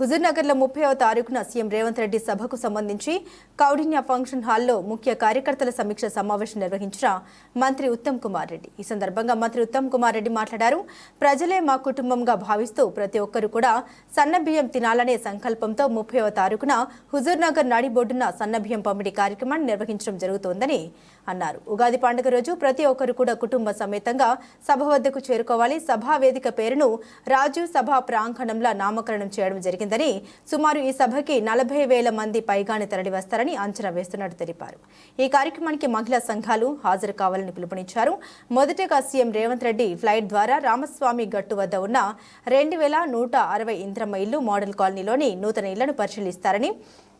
హుజూర్నగర్లో ముప్పైవ తారీఖున సీఎం రేవంత్ రెడ్డి సభకు సంబంధించి కౌడిన్య ఫంక్షన్ హాల్లో ముఖ్య కార్యకర్తల సమీక్ష సమావేశం నిర్వహించిన మంత్రి ఉత్తమ్ కుమార్ రెడ్డి. ఈ సందర్భంగా మంత్రి ఉత్తమ్ కుమార్ రెడ్డి మాట్లాడారు. ప్రజలే మా కుటుంబంగా భావిస్తూ ప్రతి ఒక్కరు కూడా సన్నబియ్యం తినాలనే సంకల్పంతో ముప్పైవ తారీఖున హుజూర్నగర్ నడిబొడ్డున సన్నబియ్యం పంపిణీ కార్యక్రమాన్ని నిర్వహించడం జరుగుతోందని అన్నారు. ఉగాది పండుగ రోజు ప్రతి ఒక్కరు కూడా కుటుంబ సమేతంగా సభ వద్దకు చేరుకోవాలి. సభా వేదిక పేరును రాజీవ్ సభా ప్రాంగణంలో నామకరణం చేయడం జరిగింది. జరిగిందని సుమారు ఈ సభకి నలభై వేల మంది పైగానే తరలి వస్తారని అంచనా వేస్తున్నట్టు తెలిపారు. ఈ కార్యక్రమానికి మహిళా సంఘాలు హాజరు కావాలని పిలుపునిచ్చారు. మొదటగా సీఎం రేవంత్ రెడ్డి ఫ్లైట్ ద్వారా రామస్వామి గట్టు వద్ద ఉన్న రెండు వేల నూట అరవై ఇంద్రమ్మ ఇల్లు మోడల్ కాలనీలోని నూతన ఇళ్ళను పరిశీలిస్తారని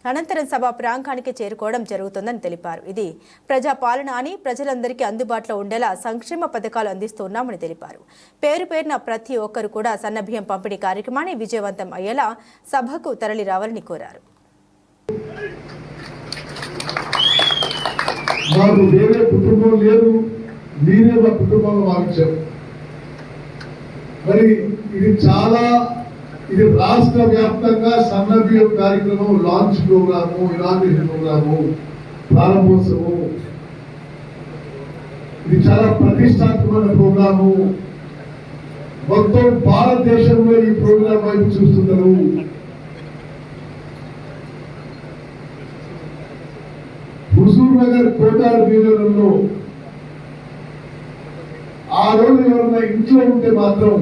అనంతరం సభ ప్రాంగానికి చేరుకోవడం జరుగుతుందని తెలిపారు. ఇది ప్రజా పాలన అని ప్రజలందరికీ అందుబాటులో ఉండేలా సంక్షేమ పథకాలు అందిస్తున్నామని తెలిపారు. పేరు పేరున ప్రతి ఒక్కరు కూడా సన్నబియ్యం పంపిణీ కార్యక్రమాన్ని విజయవంతం అయ్యేలా సభకు తరలి రావాలని కోరారు. మాకు వేరే కుటుంబం లేదు. మీరే మా కుటుంబంలో మరి ఇది చాలా ఇది రాష్ట్ర వ్యాప్తంగా సన్నబియ్యం కార్యక్రమం లాంచ్ ప్రోగ్రాము ఇనాగ్రేషన్ ప్రోగ్రాము ప్రారంభోత్సవం ఇది చాలా ప్రతిష్టాత్మకమైన ప్రోగ్రాము మొత్తం భారతదేశంలో ఈ ప్రోగ్రాం వైపు చూస్తున్నారు. హుజూర్ నగర్ కోటార్ వీధులలో ఆ రోజు ఎవరైనా ఇంట్లో ఉంటే మాత్రం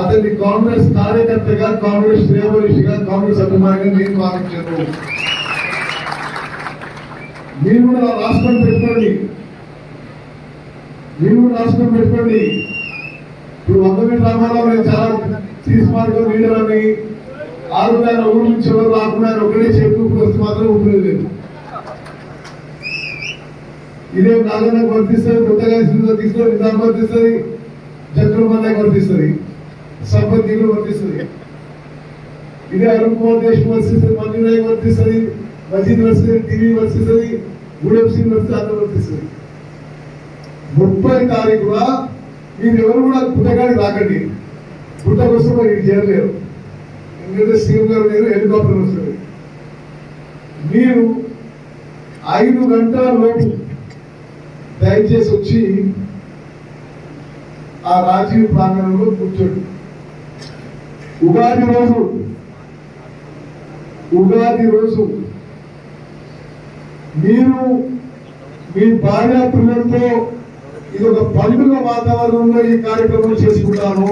అతన్ని కాంగ్రెస్ కార్యకర్తగా కాంగ్రెస్ శ్రేయమనిషిగా కాంగ్రెస్ అభిమానిగా నేను భావించాను. మీరు కూడా రాష్ట్రం పెట్టుకోండి. మీరు కూడా రాష్ట్రం పెట్టుకోండి. ఇప్పుడు వందమీ రామారావు నేను చాలా తీసుమార్గం లీడర్ అని ఆరున్నర ఊరు నుంచి ఎవరు రాకుండా ఒకటే చెప్పు వస్తే మాత్రం ఉపయోగం లేదు. ఇదే నాగన్నకు వర్తిస్తుంది కొత్తగా ఇస్తుందో తీసుకొని నిజాం వర్తిస్తుంది చక్రమన్నకి వర్తిస్తుంది. సంపత్ వర్తిస్తుంది. ఇదే అరుణ్ కుమార్ దేశ్ వర్తిస్తుంది మంజునాయ్ వర్తిస్తుంది మజీద్ వర్తిస్తుంది టీవీ వర్తిస్తుంది గూడెం సింగ్ వర్తిస్తుంది అందరూ వర్తిస్తుంది. ముప్పై తారీఖున మీరు ఎవరు కూడా గుట్టగాడికి రాకండి. పుట్టకు వస్తే మరి చేయలేరు. ఎందుకంటే సీఎం గారు లేరు హెలికాప్టర్ వస్తుంది. మీరు ఐదు గంటల లోపు దయచేసి వచ్చి ఆ రాజీవ్ ప్రాంగణంలో కూర్చోండి. ఉగాది రోజు. ఉగాది రోజు. మీరు మీ భార్య పిల్లలతో ఇది ఒక పండుగ వాతావరణంలో ఈ కార్యక్రమం చేసుకుంటాను.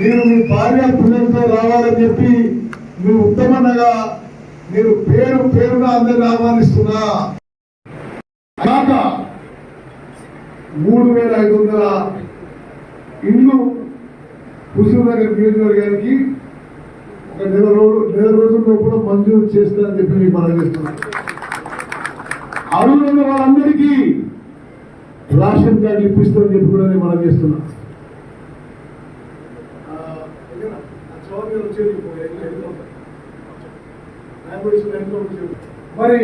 మీరు మీ భార్య పిల్లలతో రావాలని చెప్పి మీ ఉత్తమంగా మీరు పేరు పేరున అందరిని ఆహ్వానిస్తున్నా. కాక మూడు వేల ఐదు వందల ఇండ్లు హుసూర్ నగర్ నియోజకవర్గానికి ఒక నెల రోజు నెల రోజుల్లో కూడా మంజూరు చేస్తానని చెప్పి మీకు మనం చేస్తున్నాం అరువుల వాళ్ళందరికీ రేషన్ కార్డు ఇప్పిస్తామని చెప్పి కూడా నేను మనం చేస్తున్నాం మరి